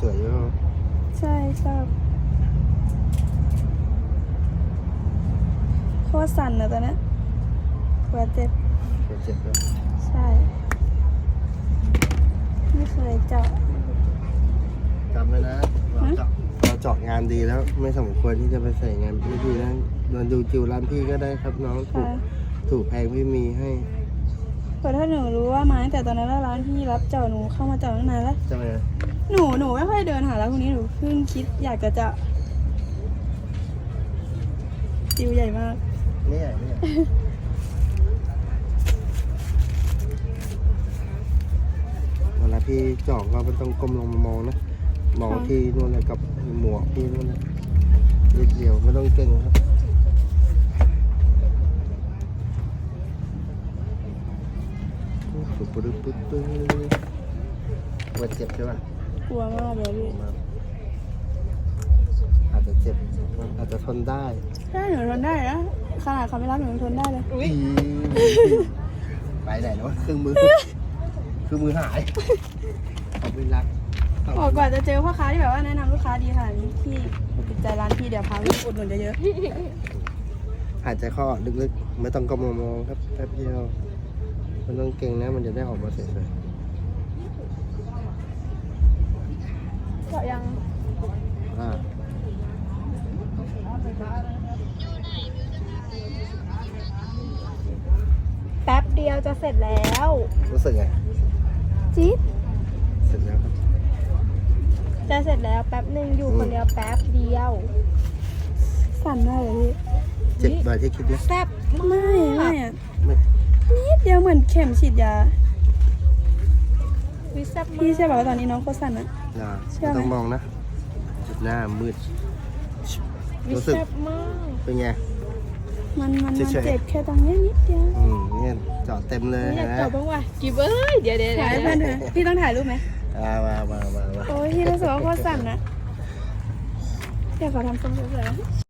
สวยอยู่ใช่ชอบโคตรสั่นเลยตอนเนี้ยหัวเจ็บเจ็บด้วยใช่ ไม่เคยเจาะจำไว้นะเราเจาะเราเจาะงานดีแล้ว ไม่สมควรที่จะไปใส่งานไม่ดีนะมาดูจิวร้านพี่ก็ได้ครับน้องถูกค่ะถูกแพงพี่มีให้เพราะถ้าหนูรู้ว่ามาตั้งแต่ตอนนั้นแล้วร้านที่รับเจาะหนูเข้ามาเจาะตั้งนานแล้วใช่ไหม หนูหนูไม่ค่อยเดินหาร้านพวกนี้หนูเพิ่งคิดอยากจะเจาะจิวใหญ่มาก ไม่ใหญ่ไม่ใหญ่เวลาพี่เจาะก็ไม่ต้องก้มลงมามองนะมองที่นู่นเลยกับหมวกพี่นู่นนะนิดเดียวไม่ต้องเก่งครับปุ๊บปุ๊บปุ๊บปุ๊บปวดเจ็บใช่ป่ะก ลัวมากเลยพี่อาจจะเจ็บอาจจะทนได้ถ้าหนูทนได้นะขนาดเขาไม่รับหนูยังทนได้เลยอีไปไหนแล้ววะเครื่องมือเครื่องมือหายเขาไม่รักออกกว่าจะเจอพ่อค้าที่แบบว่าแนะนำลูกค้าดีขนาดนี้พี่ติดใจร้านพี่เดี๋ยวพาไปอุดหนุนเยอะหายใจเข้าออกลึกๆ ไม่ต้องก้มมองครับแป๊บเดียวมันต้องเก่งนะมันจะได้ออกมาสวยๆเจาะ ยังๆอ่าแป๊บเดียวจะเสร็จแล้ว รู้สึกไงจี๊ดเสร็จแล้วครับจะเสร็จแล้วแป๊บหนึ่งอยู่คนเดียวแป๊บเดียว สั่นได้เลยพี่เจ็บแบบที่คิดไหมแซ่บไม่ไม่อะไม่นิดเดียวเหมือนเข็มฉีดยา วิแซ่บพี่ใช่บอกว่าตอนนี้น้องโคตรสั่นอะอ่าเชื่ไม่อไหม ต้องมองนะจุดหน้ามืด วิรู้สึก แซ่บมากเป็นไง มันมันมันเฉยๆ เจ็บแค่ตรงเนี้ยนิดเดียวอืมเนี่ยเจาะเต็มเลยอยากนะตอบบ้างว่ะกิบเอ้ยเดี๋ยวเดี๋ยวถ่ายให้เดี๋ยวเพื่อนเถอะพี่ต้องถ่ายรูปไหมอ่ามามามามาโอ้ยพี่รู้สึกว่าโคตรสั่นนะเดี๋ยวขอทำทรงสวยๆ